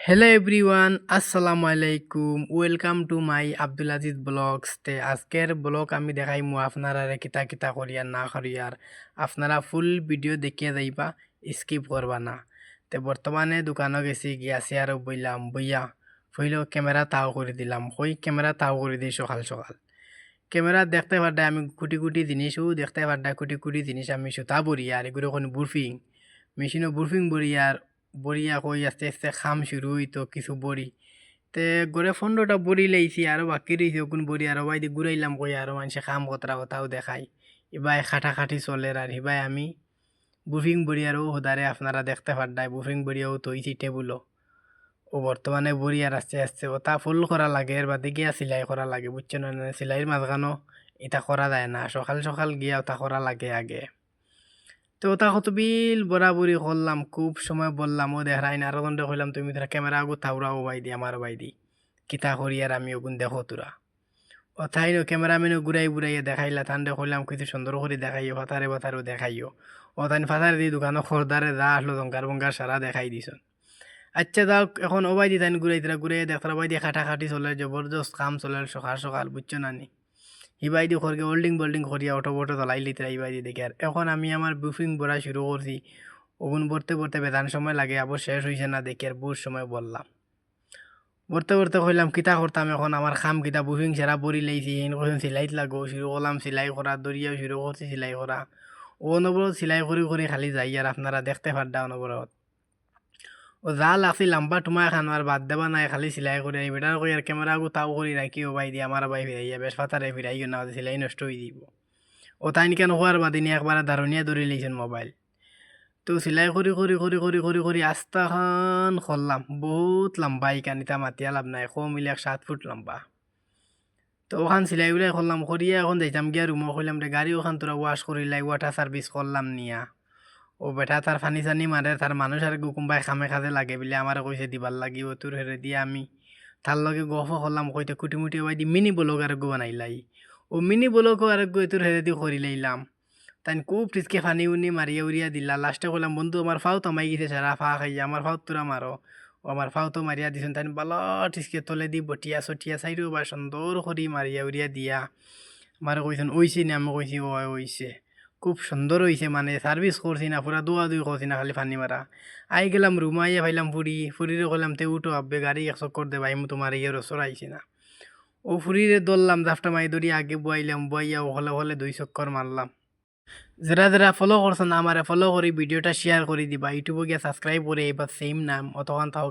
Hello everyone আসসালামু আলাইকুম welcome to my Abdul Aziz blogs তে আজকের ব্লগ আমি দেখাইমু আপনারা কিতা কিতা করিয়ার না করিয়ার আপনারা ফুল ভিডিও দেখিয়ে যাইবা স্কিপ করবা না তে বর্তমানে দোকানে গেছি গিয়া চেয়ারও বইলাম বইয়া ফইল ক্যামেরা তাও করে দিলাম কই ক্যামেরা তাও করে দিই সকাল সকাল ক্যামেরা দেখতে পারডা আমি কুটি কুটি জিনিসও দেখতে পারডা কুটি কুটি জিনিস আমি সুতা বরিয়া আর এগুলো কোনো বুরফিং মেশিনও বুরফিং বরিয়ার বরিয়া কই আস্তে আস্তে খাম শুরু হইতো কিছু বড়ি। তে গড়ে পনেরোটা বড়ি লাইছি আরও বাকি রয়েছে কোন বড়ি আরও বাইদি ঘুরাইলাম কই আরও মানুষে খাম কতরা কথাও দেখাই। ইবাই খাটাখাটি চলে আর হিবাই আমি বুফিং বড়ি আরও হোদারে আপনারা দেখতে পারডাই বুফিং বড়িয়াও তৈছি টেবুলও ও বর্তমানে বড়ি আর আস্তে আস্তে ওটা ফুল করা লাগে এর বাদে গিয়া সিলাই করা লাগে বুঝছ না সিলাইয়ের মাঝখানো এটা করা যায় না, সকাল সকাল গিয়া ওটা করা লাগে আগে। তো ওটা কত বিল বরাবরি করলাম, খুব সময় বললাম, ও দেখাই না আরও দণ্ডে কইলাম তুমি তোরা ক্যামেরা আগু থাউরাও বাই দি আমার বাই দি কিতা করি আর আমি ওগুন দেখো তোরা? ও তাই নো, ক্যামেরাম্যানও ঘুরাই ঘুরাইয়ে দেখাইলা তান্ডে কইলাম, কিছু সুন্দর করে দেখাইও, ফাতারে ফাতারও দেখাইও। ও তাই ফাতারে দি দোকানো খরদারে যা আসলো দঙ্কার বঙ্কার সারা দেখাই দিছ আচ্ছা যাও, এখন ওবাই দি তাই ঘুরাই তারা ঘুরাই দেখতারা বাই দিয়ে খাটাখাটি চলে, জবরদস্ত কাম চলে, সকাল সকাল, বুঝছ না নি? হিবাই দি খরকে হোল্ডিং বোল্ডিং করিয়া অটো বটো চলাই লিতে হিবাই দি দেখে আর এখন আমি আমার বুফিং ভরা শুরু করছি ওগুন ভরতে ভরতে বেদান সময় লাগে আবার শেষ হয়েছে না দেখে আর বহুত সময় বললাম। ভরতে ভরতে কইলাম, কিতা করতাম এখন? আমার খাম কিতা বুফিং সেরা বরি লাইছি হিন কইলাম সিলাইত লাগো, শুরু করলাম সিলাই করা দরিয়াও শুরু করছি সিলাই করা অনবরত সিলাই করি করি খালি যাই আর আপনারা দেখতে পারডা অনবরত ও যা লাগছি লম্বা টুমা খান আর বাদ দেবা নাই, খালি সিলাই করে আই বেটার কই আর ক্যামেরা তাও করি রাখি ও ভাই দিয়ে আমার ভাই ফিরাইয়া বেশ ফাতারে ফিরাইও না সিলাই নষ্ট হয়ে দিব ও তাই কেন হওয়ার বাদিনী একবার ধারণিয়া ধরে লইছেন মোবাইল তো সিলাই করি করি করি করি করি করি আস্তাখান করলাম বহুত লম্বা ইকানিতা মাতিয়া লাভ নাই, কম এক সাত ফুট লম্বা। তো ওখান সিলাই উলাই করলাম করিয়া এখন যাইতাম গিয়া রুমো কইলাম রে গাড়ি ওখান তোরা ওয়াশ করিলাই ওয়াটার সার্ভিস করলাম নিয়া। ও বেটা তার ফানি চানি মারে তার মানুষ আর কোনোবাই খামে খাজে লাগে বলে আমার কইছে দিবার লাগিব তোর হেরে দিয়ে আমি। তার লগে গফ করলাম কইতে কুটি মুটি ওই দি, মিনি ব্লগ আর গো বানাইলাই। ও মিনি ব্লগও আর গো তোর হেরে দি করি লাইলাম তাই খুব টিসকে ফানি উনি মারিয়া উড়িয়া দিলা। লাস্টে কইলাম বন্ধু আমার ফাও তামাই গেছে সারা ফা খাইয়া আমার ফাও তোরা মারো ও আমার ফাও তো মারিয়া দিছেন তাই বালা টিসকে তলে দি বটিয়া চটিয়া চাইরো বা সুন্দর করি মারিয়া উড়িয়া দিয়া। আমার কইছেন ওইছে না আমি কইছি ও ওইছে খুব সুন্দর হয়েছে মানে সার্ভিস করছি না পুরা দোয়া দুই করছি না, খালি ফানি মারা আই গেলাম রুমা আইয়া ভাইলাম ফুরি ফুরিরে কইলাম তে উঠো, আব্বে গাড়ি এক চক্কর দে ভাই তোমার ইয়ে রসর আইছে না। ও ফুরিরে দললাম জাফটা মাই দড়ি আগে বয়াইলাম বয়াইয়া হলে হলে দুই চক্কর মারলাম যারা যারা ফলো করছেন আমারে ফলো করে ভিডিওটা শেয়ার করে দিবা। ইউটিউবে গিয়ে সাবস্ক্রাইব করে এবার সেম নাম অতক্ষণ তাও